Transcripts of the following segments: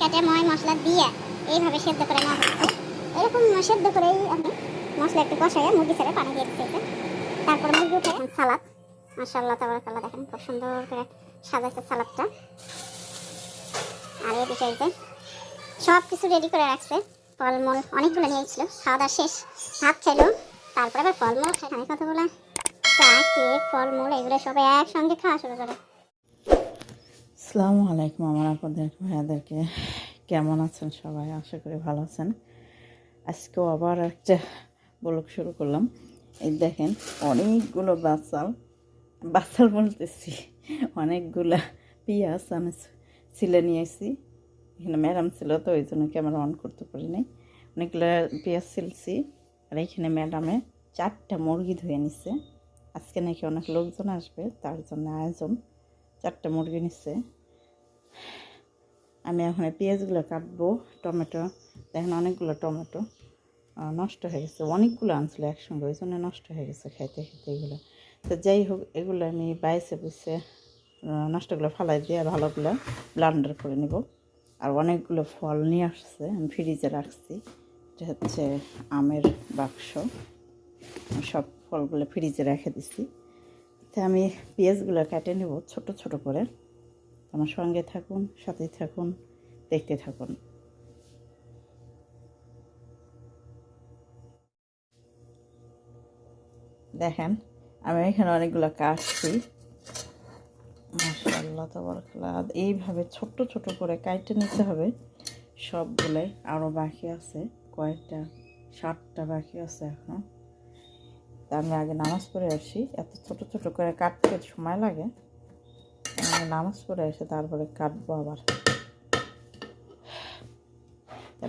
কেটে ময় মশলা দিয়ে এইভাবে সেদ্ধ করে নেওয়া হচ্ছে এরকম সেদ্ধ করেই আপনি মশলা একটু কষাইয়ে মুরগি ছেড়ে পানি দিয়ে দিতে তারপর মুরগি উঠে সালাদ। মাশাআল্লাহ, তাবারাকাল্লাহ, দেখেন খুব সুন্দর করে সাজাইছে সালাদটা। আর এই বিষয়তে সব কিছু রেডি করে রাখছে, ফলমূল অনেকগুলো নিয়েছিল। খাওয়া দাওয়া শেষ, ভাত খেলো, তারপরে আবার ফলমূল খাই। কতগুলো? চা কেক, ফলমূল, এগুলো সব একসঙ্গে খাওয়া শুরু করে। আসসালামু আলাইকুম আমার আপনাদের ভাইয়াদেরকে। কেমন আছেন সবাই? আশা করি ভালো আছেন। আজকেও আবার একটা ব্লগ শুরু করলাম। এই দেখেন, অনেকগুলো বাচাল বাচাল বলতেছি, অনেকগুলা পেঁয়াজ আমি ছিলে নিয়ে এসেছি এখানে ম্যাডাম ছিল তো, ওই জন্য ক্যামেরা অন করতে পারি নাই। অনেকগুলো পেঁয়াজ ছিলছি, আর এইখানে ম্যাডামে চারটা মুরগি ধুয়ে নিচ্ছে আজকে নাকি অনেক লোকজন আসবে, তার জন্য আয়োজন। চারটা মুরগি নিচ্ছে আমি এখন পেঁয়াজগুলো কাটবো, টমেটো। দেখেন অনেকগুলো টমেটো। নষ্ট হয়ে গেছে। অনেকগুলো আনছিল একসঙ্গে, ওই জন্য নষ্ট হয়ে গেছে খাইতে খেতে এগুলো। তো যাই হোক, এগুলো আমি বাইসে বুঝছে নষ্টগুলো ফালাই দিয়ে ভালোগুলো ব্লান্ডার করে নিব। আর অনেকগুলো ফল নিয়ে আসছে, আমি ফ্রিজে রাখছি। এটা হচ্ছে আমের বাক্স। সব ফলগুলো ফ্রিজে রেখে দিছি। তো আমি পেঁয়াজগুলো কেটে নেব ছোট ছোট করে। আমার সঙ্গে থাকুন, সাথে থাকুন, দেখতে থাকুন। দেখেন, আমি এখানে অনেকগুলো কাটছি। মাসাল্লাহ তাবারাকাল্লাহ। এইভাবে ছোট্ট ছোট করে কাইটে নিতে হবে। সবগুলোই আরও বাকি আছে। কয়েকটা ষাটটা বাকি আছে এখন। তা আমি আগে নামাজ পড়ে আসি। এত ছোট ছোট করে কাটতে সময় লাগে। নামাজ পড়ে এসে তারপরে কাটবো আবার।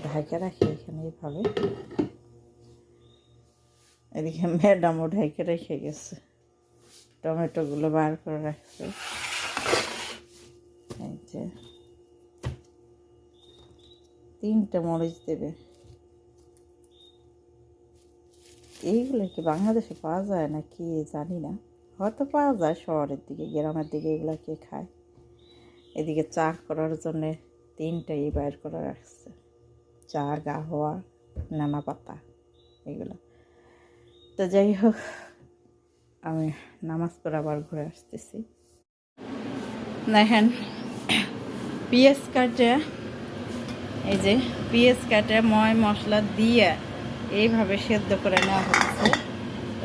ঢাকে রাখি এখানে এইভাবে। এদিকে ম্যাডামও ঢাকে রেখে গেছে। টমেটোগুলো বার করে রাখছে। এই যে। তিনটে মরিচ দেবে। এইগুলো কি বাংলাদেশে পাওয়া যায় না কি জানি না। হয়তো পাওয়া যায় শহরের দিকে, গ্রামের দিকে এগুলো কে খায়? এদিকে চা করার জন্যে তিনটাই বাইর করে রাখছে। চা গা হওয়া নানা পাতা, এগুলো। তো যাই হোক, আমি নামাজ পড়ে আবার ঘুরে আসতেছি। দেখেন পেঁয়াজ কাটে এই যে পেঁয়াজ কাটে ময় মশলা দিয়ে এইভাবে সেদ্ধ করে নেওয়া হচ্ছে।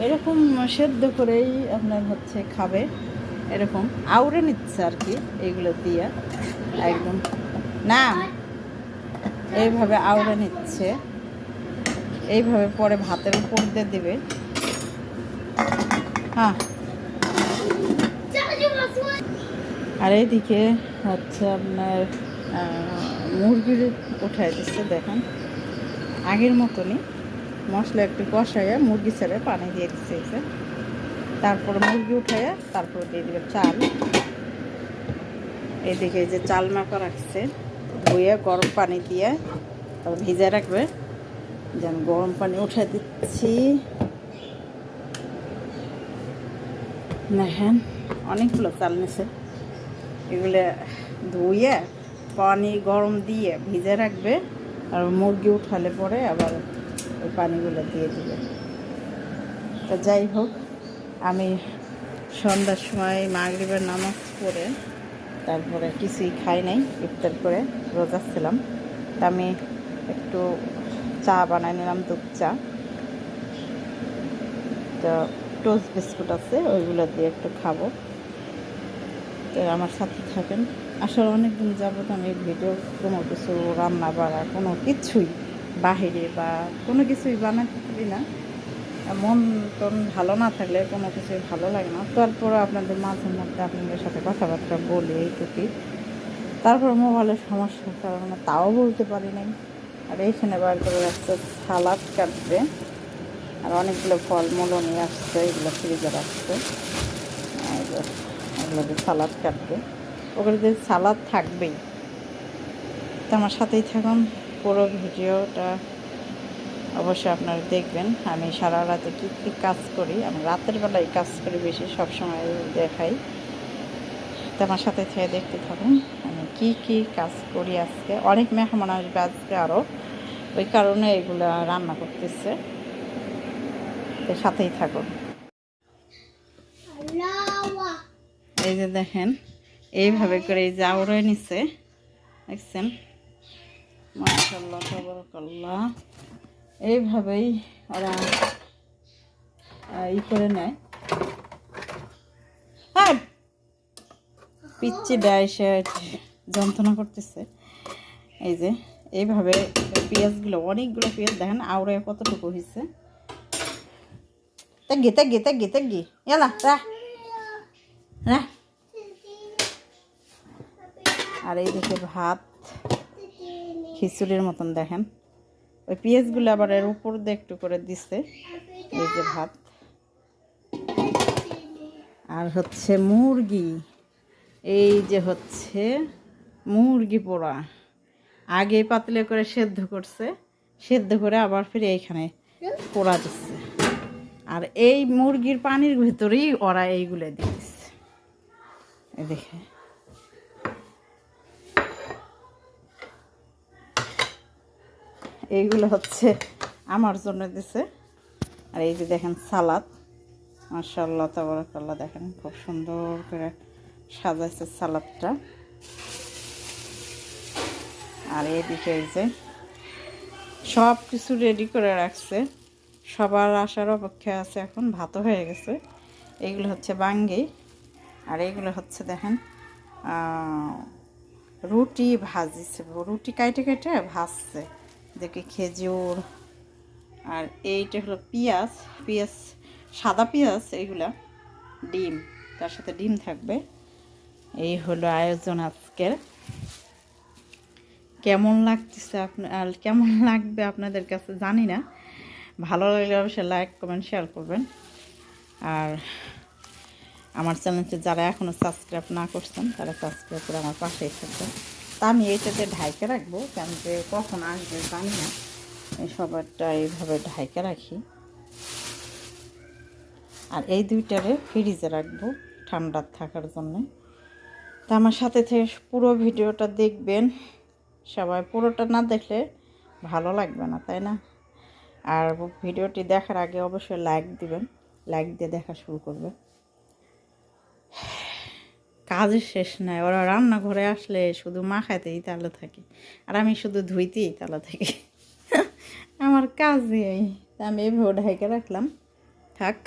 এরকম সেদ্ধ করেই আপনার হচ্ছে খাবে। এরকম আউড়ে নিচ্ছে আর কি এইগুলো দিয়ে। একদম। না, এইভাবে আউড়ে নিচ্ছে। এইভাবে পরে ভাতের উপর দিয়ে দেবে। হ্যাঁ। আর এইদিকে হচ্ছে আপনার মুরগির উঠাই দিচ্ছে, দেখেন। আগের মতনই। মশলা একটু কষাইয়া মুরগি ছেড়ে পানি দিয়ে দিচ্ছে। তারপরে মুরগি উঠাইয়া তারপরে দিয়ে দিবে চাল। এদিকে যে চাল মাখা রাখছে ধুয়ে গরম পানি দিয়ে তারপর ভিজে রাখবে। যে আমি গরম পানি উঠে দিচ্ছি। দেখেন, অনেকগুলো চাল নিছে। এগুলো ধুয়ে পানি গরম দিয়ে ভিজে রাখবে, আর মুরগি উঠালে পরে আবার ওই পানিগুলো দিয়ে দিবে। তো যাই হোক, আমি সন্ধ্যার সময় মাগরিবের নামাজ পড়ে তারপরে কিছুই খাই নাই, ইফতার করে রোজা ছিলাম। তা আমি একটু চা বানাই নিলাম, দুধ চা। তো টোস্ট বিস্কুট আছে, ওইগুলো দিয়ে একটু খাব। তো আমার সাথে থাকেন। আসলে অনেক দিন যাবত আমি ভিডিও কোনো কিছু রান্না বাড়া কোনো কিছুই বাহিরে বা কোনো কিছুই বানাতে পারি না। মন টন ভালো না থাকলে কোনো কিছুই ভালো লাগে না। তারপর আপনাদের মাঝে মধ্যে আপনাদের সাথে কথাবার্তা বলি এইটুকুই তারপর মোবাইলের সমস্যার কারণে তাও বলতে পারি নাই। আর এইখানে বার করে রাখছে সালাদ কাটবে। আর অনেকগুলো ফলমূলও নিয়ে আসছে, এগুলো ফ্রিজে রাখছে। আর এগুলো দিয়ে সালাদ কাটবে। ওগুলো দিয়ে সালাদ থাকবেই। তো আমার সাথেই থাকুন। পুরো ভিডিওটা অবশ্যই আপনারা দেখবেন। আমি সারা রাতে কী কী কাজ করি আমি রাতের বেলায় কাজ করি বেশি সবসময় দেখাই। তো আমার সাথে থেকে দেখতে থাকুন আমি কি কি কাজ করি আজকে। অনেক মেহমান আসবে আজকে আরও ওই কারণে এগুলা রান্না করতেছে। তো সাথেই থাকুন। এই যে দেখেন এইভাবে করে এই জাউরে নিছে দেখছেন? মাশাল্লাহ তাবারাকাল্লাহ। এইভাবেই ওরা ই করে নেয়। হ্যাঁ পিচ্ছি দেয় যন্ত্রণা করতেছে। এই যে, এইভাবে পেঁয়াজগুলো, অনেকগুলো পেঁয়াজ দেখেন আউরে কতটুকু হয়েছে তেগি তেগি তেগি তেগি। এলা রা রা। আর এই দেখে ভাত। খিচুড়ির মতন দেখেন। ওই পেঁয়াজগুলো আবার এর উপর দিয়ে একটু করে দিছে, এই যে ভাত। আর হচ্ছে মুরগি, এই যে হচ্ছে মুরগি পোড়া। আগে পাতলে করে সেদ্ধ করছে, সেদ্ধ করে আবার ফিরে এইখানে পোড়া দিচ্ছে। আর এই মুরগির পানির ভিতরেই ওরা এইগুলো দিচ্ছে দেখে এইগুলো হচ্ছে আমার জন্য দিছে। আর এই যে দেখেন সালাদ। মাশাল্লাহ তাবারাকাল্লাহ, দেখেন খুব সুন্দর করে সাজাইছে সালাদটা। আর এদিকে এই যে সব কিছু রেডি করে রাখছে। সবার আসার অপেক্ষা আছে, এখন ভাতও হয়ে গেছে। এইগুলো হচ্ছে বাঙ্গি। আর এইগুলো হচ্ছে দেখেন রুটি ভাজিছে। রুটি কাইটে কাইটে ভাজছে। দেখি খেজুর, আর এইটা হলো পেঁয়াজ পেঁয়াজ, সাদা পেঁয়াজ, এইগুলা ডিম, তার সাথে ডিম থাকবে। এই হলো আয়োজন আজকের। কেমন লাগতেছে আপনার কেমন লাগবে আপনাদের কাছে জানি না। ভালো লাগলে অবশ্যই লাইক, কমেন্ট, শেয়ার করবেন। আর আমার চ্যানেলটি যারা এখনও সাবস্ক্রাইব না করছেন, তারা সাবস্ক্রাইব করে আমার পাশেই থাকবেন। তা আমি এইটাতে ঢাইকে রাখব কেন যে কখন আসবে জানি না। সবারটা এইভাবে ঢাইকে রাখি। আর এই দুইটারে ফ্রিজে রাখব ঠান্ডা থাকার জন্য। তা আমার সাথে থেকে পুরো ভিডিওটা দেখবেন। সবাই পুরোটা না দেখলে ভালো লাগবে না, তাই না? আর ভিডিওটি দেখার আগে অবশ্যই লাইক দিবেন। লাইক দিয়ে দেখা শুরু করবে কাজের শেষ নাই, ওরা রান্নাঘরে আসলে শুধু মাখাতেই তালে থাকি আর আমি শুধু ধুইতেই তালে থাকি। আমার কাজই আমি এইভাবে ঢাইকে রাখলাম। থাক,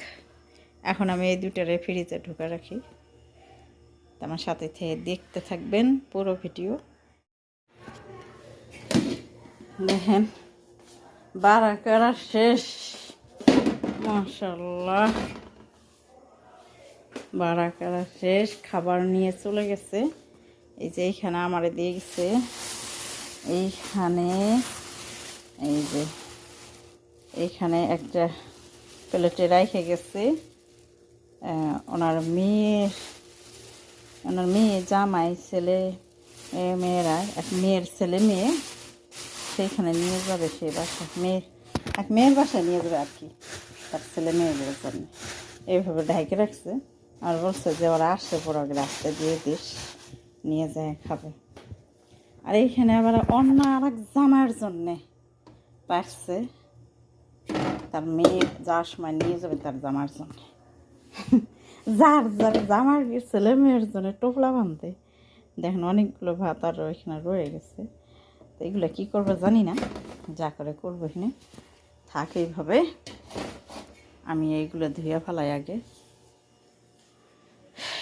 এখন আমি এই দুটারে ফ্রিজে ঢুকে রাখি। আমার সাথে থেকে দেখতে থাকবেন পুরো ভিডিও। দেখেন বারা শেষ। মাশাল্লাহ বাড়া করা শেষ, খাবার নিয়ে চলে গেছে। এই যে এইখানে আমার দিয়ে গেছে। এইখানে, এই যে এইখানে একটা প্লেটে রাইখে গেছে। ওনার মেয়ে ওনার মেয়ে জামাই ছেলে মেয়েরা, এক মেয়ের ছেলে মেয়ে, সেইখানে নিয়ে যাবে সে বাসা। মেয়ের, এক মেয়ের বাসায় নিয়ে যাবে আর কি, তার ছেলে মেয়েদের জন্য। এইভাবে ঢাইকে রাখছে। আর বলছে যে ওরা আসছে পরে গ্লাসটা দিয়ে দিস, নিয়ে যায়, খাবে। আর এইখানে আবার অন্য আর এক জামার জন্যে পারছে। তার মেয়ে যাওয়ার সময় নিয়ে যাবে তার জামার জন্য। যার যার জামার ছেলে মেয়ের জন্য টোপলা বানতে দেখেন অনেকগুলো ভাত আর ওইখানে রয়ে গেছে। তো এগুলো কী করব জানি না, যা করে করব এখানে। থাক এইভাবে, আমি এইগুলো ধুয়ে ফেলাই আগে।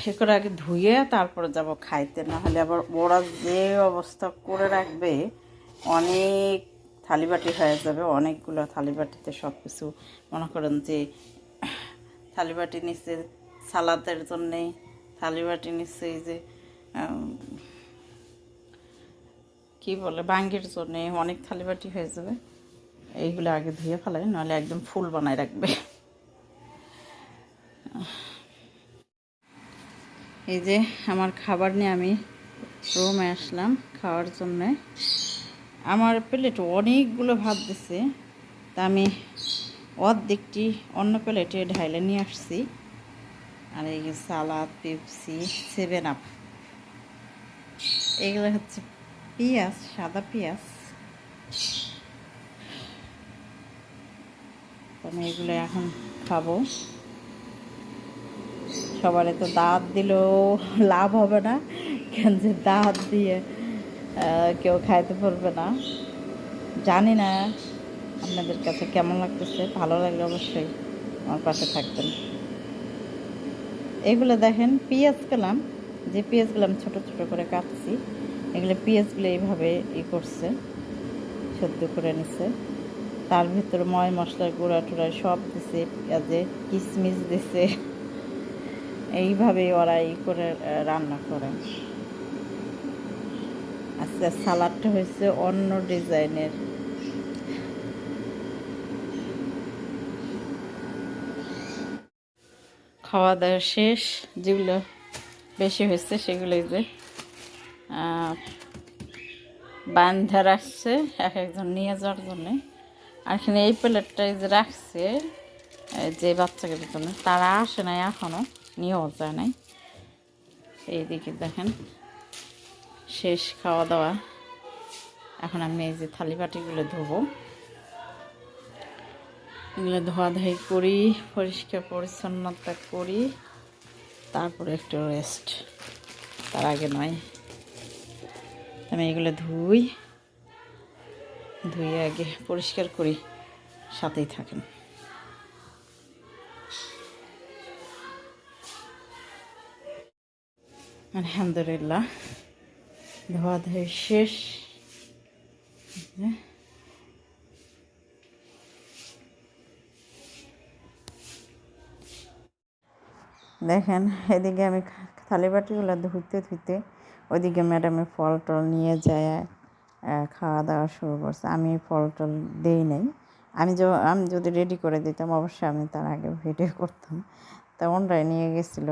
সে করে আগে ধুয়ে তারপরে যাব খাইতে। না হলে আবার ওরা যে অবস্থা করে রাখবে, অনেক থালিবাটি হয়ে যাবে, অনেকগুলো থালিবাটিতে সব কিছু মনে করেন যে থালিবাটি নিচ্ছে সালাদের জন্যে, থালিবাটি নিচ্ছে এই যে কি বলে, বাঙ্গির জন্যে অনেক থালিবাটি হয়ে যাবে। এইগুলো আগে ধুয়ে ফেলাই, নাহলে একদম ফুল বানায় রাখবে। এই যে আমার খাবার নিয়ে আমি রুমে আসলাম খাওয়ার জন্যে। আমার প্লেট অনেকগুলো ভাত দিছে। তা আমি অর্ধেকটি অন্য প্লেটে ঢাইলে নিয়ে আসছি। আর এই সালাদ, পেপসি সেভেন আপ এগুলো হচ্ছে পেঁয়াজ, সাদা পেঁয়াজ। আমি এগুলো এখন খাব। সবারে তো দাঁত দিলেও লাভ হবে না। কেন যে দাঁত দিয়ে কেউ খাইতে পারবে না। জানি না আপনাদের কাছে কেমন লাগতেছে, ভালো লাগলে অবশ্যই আমার পাশে থাকবেন। এগুলো দেখেন, পেঁয়াজ পেলাম যে পেঁয়াজগুলো আমি ছোটো ছোটো করে কাটছি, এগুলো পেঁয়াজগুলো এইভাবে ই করছে, সেদ্ধ করে নিছে। তার ভিতরে ময় মশলা গুঁড়া টুড়া সব দিছে, পেঁয়াজে কিশমিশ দিছে। এইভাবে ওরা ই করে রান্না করে। আচ্ছা সালাডটা হয়েছে অন্য ডিজাইনের। খাওয়া দাওয়া শেষ, যেগুলো বেশি হয়েছে সেগুলোই যে বান্ধা রাখছে, এক একজন নিয়ে যাওয়ার জন্যে। আর এখানে এই প্লেটটাই যে রাখছে যে বাচ্চাকে জন্য, তারা আসে নাই এখনও নিয়েও যায় নাই। এইদিকে দেখেন, শেষ খাওয়া দাওয়া এখন আমি এই যে থালি বাটিগুলো ধোবো। এগুলো ধোয়াধাই করি, পরিষ্কার পরিচ্ছন্নতা করি, তারপরে একটু রেস্ট তার আগে নয়। আমি এগুলো ধুই, ধুয়ে আগে পরিষ্কার করি, সাথেই থাকেন। আলহামদুলিল্লাহ। ধোয়া ধুয়ে শেষ। দেখেন, এদিকে আমি থালি বাটিগুলো ধুতে ধুতে ওইদিকে ম্যাডামে ফল টল নিয়ে যায় খাওয়া দাওয়া শুরু করছে। আমি ফল টল দিই নাই। আমি আমি যদি রেডি করে দিতাম, অবশ্যই আমি তার আগে ভিডিও করতাম। তা ওনরাই নিয়ে গেছিল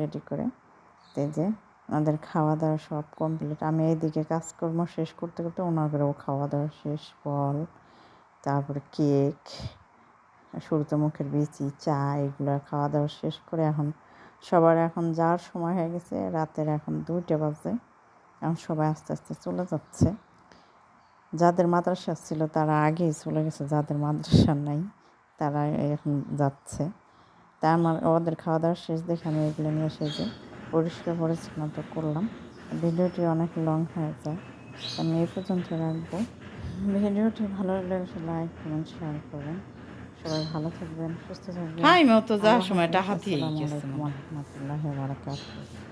রেডি করে। তো এই যে ওনাদের খাওয়া দাওয়া সব কমপ্লিট আমি এইদিকে কাজকর্ম শেষ করতে করতে ওনাদেরও খাওয়া দাওয়া শেষ ফল তারপরে কেক সূর্যমুখের বিচি চা এগুলো খাওয়া দাওয়া শেষ করে এখন সবার এখন যাওয়ার সময় হয়ে গেছে, রাতের এখন দুইটা বাজে। এখন সবাই আস্তে আস্তে চলে যাচ্ছে। যাদের মাদ্রাসা ছিল তারা আগেই চলে গেছে, যাদের মাদ্রাসা নাই তারা এখন যাচ্ছে। তা আমার ওদের খাওয়া দাওয়া শেষ দেখে আমি এগুলো নিয়ে এসে পরিষ্কার পরিচ্ছন্নতা করলাম। ভিডিওটি অনেক লং হয়ে যায়। আমি এ পর্যন্ত রাখব। ভিডিওটি ভালো লাগলে লাইক কমেন্ট শেয়ার করবেন। সবাই ভালো থাকবেন সুস্থ থাকবেন। সময়টা হাতিয়ে যাওয়ার সময়টা রাহমাতুল্লাহি বারাকাতুহু।